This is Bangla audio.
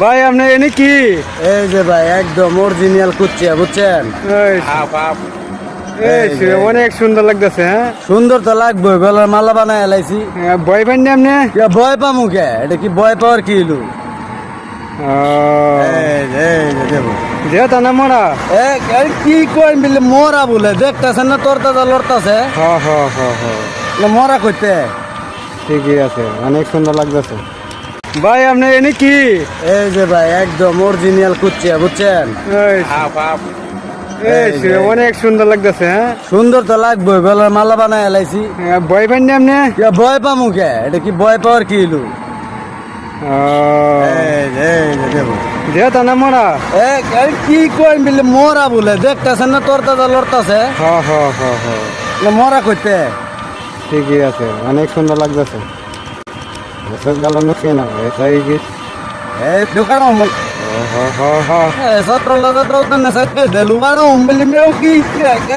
ভাই আপনি এনে কি? এই যে ভাই একদম অরিজিনাল কুচ্চিয়া বুঝছেন? অনেক সুন্দর লাগতেছে হ্যাঁ? সুন্দর তো লাগবে গলার মালা বানায় এলাইছি। বয় পাইনি আপনি? ইয়া ভয় পামু কে? এটা কি ভয় পাওয়ার কি হলো যে, তা না মরা? এ কি কই মিলে মরা বলে? দেখতেছেন না তোর দাদা লড়তাছে হ হ হ হ মরা কইতে? ঠিকই আছে অনেক সুন্দর লাগতেছে। ভাই আপনি এনে কি? এই যে ভাই একদম অরিজিনাল কুচ্চিয়া বুঝছেন? এই অনেক সুন্দর লাগতেছে হ্যাঁ? সুন্দর তো লাগবে গলার মালা বানায় এলাইছি বয় পাইনি আপনি? ভয় পামু কে? এটা কি ভয় পাওয়ার কি দেবো যে তা না মরা? এ কি কই মিলে মরা বলে দেখতেছেন না তোর দাদা লড়তাছে? হ হ হ হ। মরা কইতে? ঠিকই আছে অনেক সুন্দর লাগতেছে। এসব গেল নুকে না এসাই কি এই দোকান হ হ হ হ Esa trola de trola necesita de lugar un milimeo aquí.